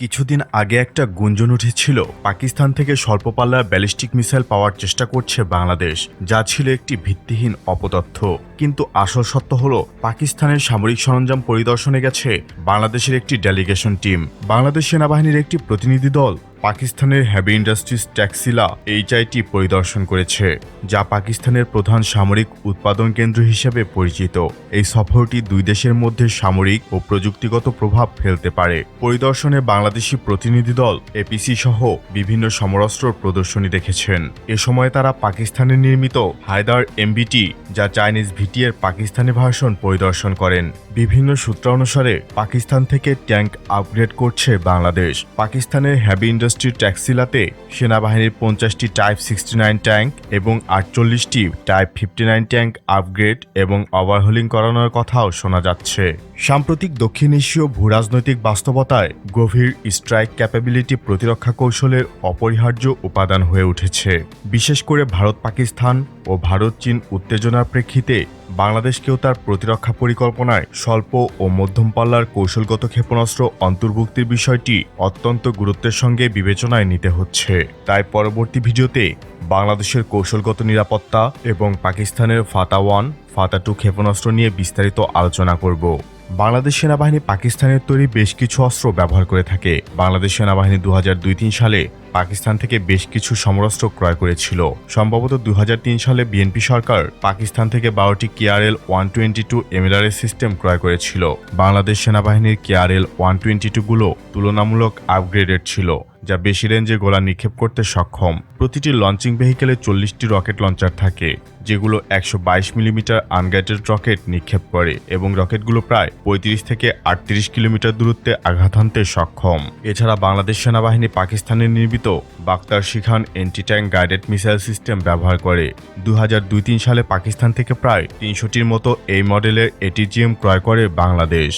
কিছুদিন আগে একটা গুঞ্জন উঠেছিল, পাকিস্তান থেকে স্বল্প পাল্লার ব্যালিস্টিক মিসাইল পাওয়ার চেষ্টা করছে বাংলাদেশ, যা ছিল একটি ভিত্তিহীন অপতথ্য কিন্তু আসল সত্য হল, পাকিস্তানের সামরিক সরঞ্জাম পরিদর্শনে গেছে বাংলাদেশের একটি ডেলিগেশন টিম। বাংলাদেশ সেনাবাহিনীর একটি প্রতিনিধি দল পাকিস্তানের হ্যাভি ইন্ডাস্ট্রিজ ট্যাক্সিলা এইচআইটি পরিদর্শন করেছে, যা পাকিস্তানের প্রধান সামরিক উৎপাদন কেন্দ্র হিসেবে পরিচিত। এই সফরটি দুই দেশের মধ্যে সামরিক ও প্রযুক্তিগত প্রভাব ফেলতে পারে। পরিদর্শনে বাংলাদেশি প্রতিনিধি দল এপিসি সহ বিভিন্ন সমরাস্ত্র প্রদর্শনী দেখেছেন। এ সময় তারা পাকিস্তানে নির্মিত হায়দার এমবিটি যা চাইনিজ ভিটিএর পাকিস্তানি ভাষণ পরিদর্শন করেন। বিভিন্ন সূত্র অনুসারে পাকিস্তান থেকে ট্যাঙ্ক আপগ্রেড করছে বাংলাদেশ। পাকিস্তানের হ্যাভি ইন্ডাস্ট্রি ট্যাক্সিলাতে সেনাবাহিনীর পঞ্চাশটি টাইপ সিক্সটি নাইন ট্যাঙ্ক এবং আটচল্লিশটি type fifty nine tank upgrade এবং ওভারহোলিং করানোর কথাও শোনা যাচ্ছে। সাম্প্রতিক দক্ষিণ এশীয় ভূরাজনৈতিক বাস্তবতায় গভীর স্ট্রাইক ক্যাপাবিলিটি প্রতিরক্ষা কৌশলের অপরিহার্য উপাদান হয়ে উঠেছে। বিশেষ করে ভারত পাকিস্তান ও ভারত চীন উত্তেজনার প্রেক্ষিতে বাংলাদেশকেও তার প্রতিরক্ষা পরিকল্পনায় স্বল্প ও মধ্যম পাল্লার কৌশলগত ক্ষেপণাস্ত্র অন্তর্ভুক্তির বিষয়টি অত্যন্ত গুরুত্বের সঙ্গে বিবেচনায় নিতে হচ্ছে। তাই পরবর্তী ভিডিওতে বাংলাদেশের কৌশলগত নিরাপত্তা এবং পাকিস্তানের ফাতা ওয়ান, ফাতা টু ক্ষেপণাস্ত্র নিয়ে বিস্তারিত আলোচনা করব। বাংলাদেশ সেনাবাহিনী পাকিস্তানের তৈরি বেশ কিছু অস্ত্র ব্যবহার করে থাকে। বাংলাদেশ সেনাবাহিনী দু হাজার দুই তিন সালে পাকিস্তান থেকে বেশ কিছু সমরাস্ত্র ক্রয় করেছিল। সম্ভবত দু হাজার তিন সালে বিএনপি সরকার পাকিস্তান থেকে বারোটি KRL one twenty two MLRS system ক্রয় করেছিল। বাংলাদেশ সেনাবাহিনীর কেআরএল ওয়ান টোয়েন্টি টুগুলো তুলনামূলক আপগ্রেডেড ছিল। যা বেশি রেঞ্জে গোলা নিক্ষেপ করতে সক্ষম। প্রতিটি লঞ্চিং ভেহিকেলে চল্লিশটি রকেট লঞ্চার থাকে, যেগুলো একশো বাইশ মিলিমিটার আনগাইডেড রকেট নিক্ষেপ করে এবং রকেটগুলো প্রায় পঁয়ত্রিশ থেকে আটত্রিশ কিলোমিটার দূরত্বে আঘাত হানতে সক্ষম। এছাড়া বাংলাদেশ সেনাবাহিনী পাকিস্তানের নির্মিত Baktar Shikan anti tank guided missile system ব্যবহার করে। দু হাজার দুই তিন সালে পাকিস্তান থেকে প্রায় তিনশোটির মতো এই মডেলের এটিজিএম ক্রয় করে বাংলাদেশ।